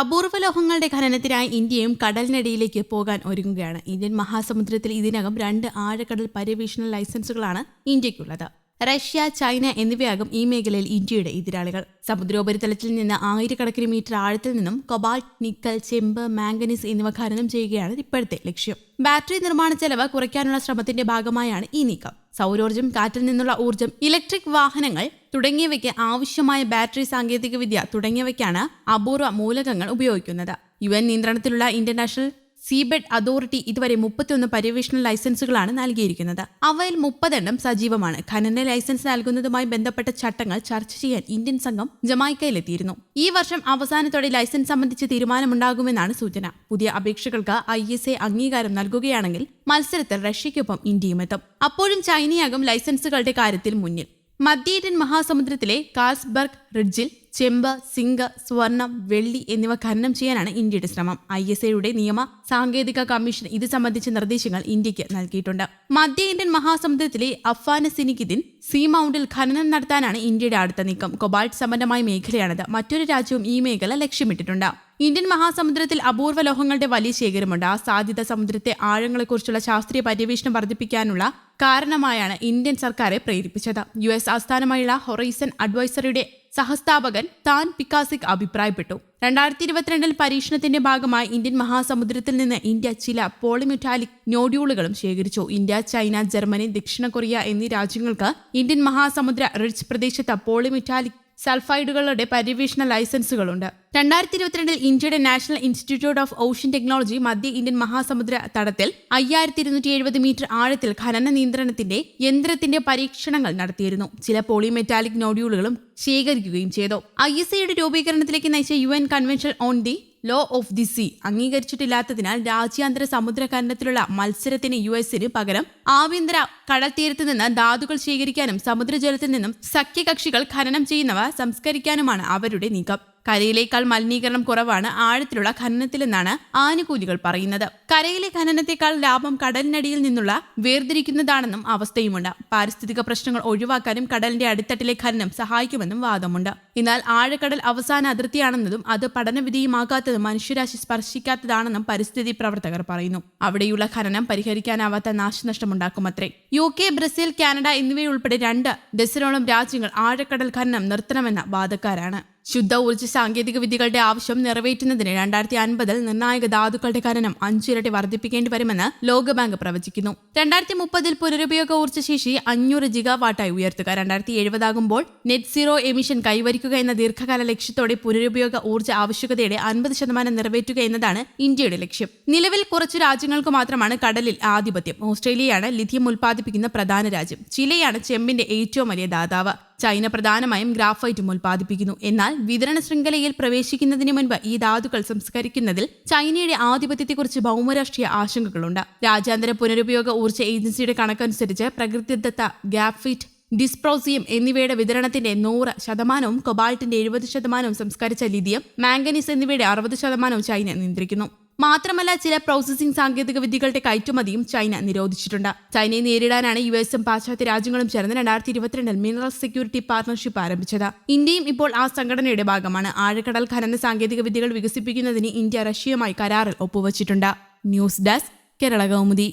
അപൂർവ ലോഹങ്ങളുടെ ഖനനത്തിനായി ഇന്ത്യയും കടലിനടിയിലേക്ക് പോകാൻ ഒരുങ്ങുകയാണ്. ഇന്ത്യൻ മഹാസമുദ്രത്തിൽ ഇതിനകം രണ്ട് ആഴക്കടൽ പര്യവേഷണ ലൈസൻസുകളാണ് ഇന്ത്യക്കുള്ളത്. റഷ്യ ചൈന എന്നിവയാകും ഈ മേഖലയിൽ ഇന്ത്യയുടെ എതിരാളികൾ. സമുദ്രോപരിതലത്തിൽ നിന്ന് ആയിരക്കണക്കിന് മീറ്റർ ആഴത്തിൽ നിന്നും കൊബാൾട്ട് നിക്കൽ ചെമ്പ് മാംഗനീസ് എന്നിവ ഖനനം ചെയ്യുകയാണ് ഇപ്പോഴത്തെ ലക്ഷ്യം. ബാറ്ററി നിർമ്മാണ ചെലവ് കുറയ്ക്കാനുള്ള ശ്രമത്തിന്റെ ഭാഗമായാണ് ഈ നീക്കം. സൗരോർജം കാറ്റിൽ നിന്നുള്ള ഊർജം ഇലക്ട്രിക് വാഹനങ്ങൾ തുടങ്ങിയവയ്ക്ക് ആവശ്യമായ ബാറ്ററി സാങ്കേതികവിദ്യ തുടങ്ങിയവയ്ക്കാണ് അപൂർവ മൂലകങ്ങൾ ഉപയോഗിക്കുന്നത്. യു എൻ നിയന്ത്രണത്തിലുള്ള ഇന്റർനാഷണൽ സീബെഡ് അതോറിറ്റി ഇതുവരെ മുപ്പത്തിയൊന്ന് പര്യവേഷണ ലൈസൻസുകളാണ് നൽകിയിരിക്കുന്നത്. അവയിൽ മുപ്പതെണ്ണം സജീവമാണ്. ഖനന ലൈസൻസ് നൽകുന്നതുമായി ബന്ധപ്പെട്ട ചട്ടങ്ങൾ ചർച്ച ചെയ്യാൻ ഇന്ത്യൻ സംഘം ജമായിക്കയിലെത്തിയിരുന്നു ഈ വർഷം അവസാനത്തോടെ ലൈസൻസ് സംബന്ധിച്ച് തീരുമാനമുണ്ടാകുമെന്നാണ് സൂചന. പുതിയ അപേക്ഷകൾക്ക് ഐ എസ് എ അംഗീകാരം നൽകുകയാണെങ്കിൽ മത്സരത്തിൽ റഷ്യയ്ക്കൊപ്പം ഇന്ത്യയും എത്തും അപ്പോഴും ചൈനയാകും ലൈസൻസുകളുടെ കാര്യത്തിൽ മുന്നിൽ. മധ്യേന്ത്യൻ മഹാസമുദ്രത്തിലെ കാൾസ്ബർഗ് റിഡ്ജിൽ ചെമ്പ് സിങ്ക് സ്വർണം വെള്ളി എന്നിവ ഖനനം ചെയ്യാനാണ് ഇന്ത്യയുടെ ശ്രമം. ഐ എസ് എയുടെ നിയമ സാങ്കേതിക കമ്മീഷൻ ഇത് സംബന്ധിച്ച നിർദ്ദേശങ്ങൾ ഇന്ത്യയ്ക്ക് നൽകിയിട്ടുണ്ട്. മധ്യ ഇന്ത്യൻ മഹാസമുദ്രത്തിലെ അഫ്വാനസിനിക്കിദിൻ സീ മൗണ്ടിൽ ഖനനം നടത്താനാണ് ഇന്ത്യയുടെ അടുത്ത നീക്കം. കൊബാൾട്ട് സമ്പന്നമായ മേഖലയാണിത്. മറ്റൊരു രാജ്യവും ഈ മേഖല ലക്ഷ്യമിട്ടിട്ടുണ്ട്. ഇന്ത്യൻ മഹാസമുദ്രത്തിൽ അപൂർവ ലോഹങ്ങളുടെ വലിയ ശേഖരമുണ്ട്. ആ സാധ്യത സമുദ്രത്തെ ആഴങ്ങളെക്കുറിച്ചുള്ള ശാസ്ത്രീയ പര്യവേഷണം വർദ്ധിപ്പിക്കാനുള്ള കാരണമായാണ് ഇന്ത്യൻ സർക്കാരെ പ്രേരിപ്പിച്ചത്. യു എസ് ആസ്ഥാനമായുള്ള ഹൊറൈസൺ അഡ്വൈസറിയുടെ സഹസ്ഥാപകൻ താൻ പിക്കാസിക് അഭിപ്രായപ്പെട്ടു. രണ്ടായിരത്തി ഇരുപത്തിരണ്ടിൽ പരീക്ഷണത്തിന്റെ ഭാഗമായി ഇന്ത്യൻ മഹാസമുദ്രത്തിൽ നിന്ന് ഇന്ത്യ ചില പോളിമെറ്റാലിക് നോഡ്യൂളുകളും ശേഖരിച്ചു. ഇന്ത്യ ചൈന ജർമ്മനി ദക്ഷിണ കൊറിയ എന്നീ രാജ്യങ്ങൾക്ക് ഇന്ത്യൻ മഹാസമുദ്ര റിച്ച് പ്രദേശത്ത് പോളിമെറ്റാലിക് സൾഫൈഡുകളുടെ പര്യവേഷണ ലൈസൻസുകളുണ്ട്. രണ്ടായിരത്തി ഇരുപത്തിരണ്ടിൽ ഇന്ത്യയുടെ National Institute of Ocean Technology മധ്യ ഇന്ത്യൻ മഹാസമുദ്ര തടത്തിൽ അയ്യായിരത്തി ഇരുന്നൂറ്റി എഴുപത് മീറ്റർ ആഴത്തിൽ ഖനന നിയന്ത്രണത്തിന്റെ യന്ത്രത്തിന്റെ പരീക്ഷണങ്ങൾ നടത്തിയിരുന്നു. ചില പോളിമെറ്റാലിക് നോഡ്യൂളുകളും ശേഖരിക്കുകയും ചെയ്തു. ഐ എസ് രൂപീകരണത്തിലേക്ക് നയിച്ച U N Convention on the Law of the Sea അംഗീകരിച്ചിട്ടില്ലാത്തതിനാൽ രാജ്യാന്തര സമുദ്ര ഖനനത്തിലുള്ള മത്സരത്തിന് യു എസിന് പകരം ആഭ്യന്തര കടൽത്തീരത്ത് നിന്ന് ധാതുക്കൾ ശേഖരിക്കാനും സമുദ്രജലത്തിൽ നിന്നും സഖ്യകക്ഷികൾ ഖനനം ചെയ്യുന്നവ സംസ്കരിക്കാനുമാണ് അവരുടെ നീക്കം. കരയിലേക്കാൾ മലിനീകരണം കുറവാണ് ആഴത്തിലുള്ള ഖനനത്തിലെന്നാണ് ആനുകൂലികൾ പറയുന്നത്. കരയിലെ ഖനനത്തെക്കാൾ ലാഭം കടലിനടിയിൽ നിന്നുള്ള വേർതിരിക്കുന്നതാണെന്നും അവസ്ഥയുമുണ്ട്. പാരിസ്ഥിതിക പ്രശ്നങ്ങൾ ഒഴിവാക്കാനും കടലിന്റെ അടിത്തട്ടിലെ ഖനനം സഹായിക്കുമെന്നും വാദമുണ്ട്. എന്നാൽ ആഴക്കടൽ അവസാന അതിർത്തിയാണെന്നതും അത് പഠനവിധേയമാകാത്തതും മനുഷ്യരാശി സ്പർശിക്കാത്തതാണെന്നും പരിസ്ഥിതി പ്രവർത്തകർ പറയുന്നു. അവിടെയുള്ള ഖനനം പരിഹരിക്കാനാവാത്ത നാശനഷ്ടമുണ്ടാക്കുമത്രേ. യു കെ ബ്രസീൽ കാനഡ എന്നിവയുൾപ്പെടെ രണ്ട് ഡസനോളം രാജ്യങ്ങൾ ആഴക്കടൽ ഖനനം നിർത്തണമെന്ന വാദക്കാരാണ്. ശുദ്ധ ഊർജ സാങ്കേതിക വിദ്യകളുടെ ആവശ്യം നിറവേറ്റുന്നതിന് രണ്ടായിരത്തി അൻപതിൽ നിർണായക ധാതുക്കളുടെ ഖനനം അഞ്ചിരട്ടി വർദ്ധിപ്പിക്കേണ്ടി വരുമെന്ന് ലോകബാങ്ക് പ്രവചിക്കുന്നു. രണ്ടായിരത്തി മുപ്പതിൽ പുനരുപയോഗ ഊർജ ശേഷി അഞ്ഞൂറ് ജിഗാവാട്ടായി ഉയർത്തുക. രണ്ടായിരത്തി എഴുപതാകുമ്പോൾ നെറ്റ് സീറോ എമിഷൻ കൈവരിക്കുക എന്ന ദീർഘകാല ലക്ഷ്യത്തോടെ പുനരുപയോഗ ഊർജ ആവശ്യകതയുടെ അൻപത് ശതമാനം നിറവേറ്റുക എന്നതാണ് ഇന്ത്യയുടെ ലക്ഷ്യം. നിലവിൽ കുറച്ചു രാജ്യങ്ങൾക്ക് മാത്രമാണ് കടലിൽ ആധിപത്യം. ഓസ്ട്രേലിയയാണ് ലിഥിയം ഉൽപ്പാദിപ്പിക്കുന്ന പ്രധാന രാജ്യം. ചിലയാണ് ചെമ്പിന്റെ ഏറ്റവും വലിയ ദാതാവ്. ചൈന പ്രധാനമായും ഗ്രാഫൈറ്റും ഉൽപ്പാദിപ്പിക്കുന്നു. എന്നാൽ വിതരണ ശൃംഖലയിൽ പ്രവേശിക്കുന്നതിന് മുൻപ് ഈ ധാതുക്കൾ സംസ്കരിക്കുന്നതിൽ ചൈനയുടെ ആധിപത്യത്തെക്കുറിച്ച് ഭൗമരാഷ്ട്രീയ ആശങ്കകളുണ്ട്. രാജ്യാന്തര പുനരുപയോഗ ഊർജ ഏജൻസിയുടെ കണക്കനുസരിച്ച് പ്രകൃതിദത്ത ഗ്രാഫൈറ്റ് ഡിസ്പ്രോസിയം എന്നിവയുടെ വിതരണത്തിന്റെ നൂറ് ശതമാനവും കൊബാൾട്ടിന്റെ എഴുപത് ശതമാനവും സംസ്കരിച്ച ലിഥിയം മാംഗനീസ് എന്നിവയുടെ അറുപത് ശതമാനവും ചൈന നിയന്ത്രിക്കുന്നു. മാത്രമല്ല ചില പ്രോസസ്സിംഗ് സാങ്കേതിക വിദ്യകളുടെ കയറ്റുമതിയും ചൈന നിരോധിച്ചിട്ടുണ്ട്. ചൈനയെ നേരിടാനാണ് യു എസും പാശ്ചാത്യ രാജ്യങ്ങളും ചേർന്ന് രണ്ടായിരത്തി ഇരുപത്തിരണ്ടിൽ മിനറൽ സെക്യൂരിറ്റി പാർട്ണർഷിപ്പ് ആരംഭിച്ചത്. ഇന്ത്യയും ഇപ്പോൾ ആ സംഘടനയുടെ ഭാഗമാണ്. ആഴക്കടൽ ഖനന സാങ്കേതിക വിദ്യകൾ വികസിപ്പിക്കുന്നതിന് ഇന്ത്യ റഷ്യയുമായി കരാറിൽ ഒപ്പുവച്ചിട്ടുണ്ട്. News desk Kerala Kaumudi.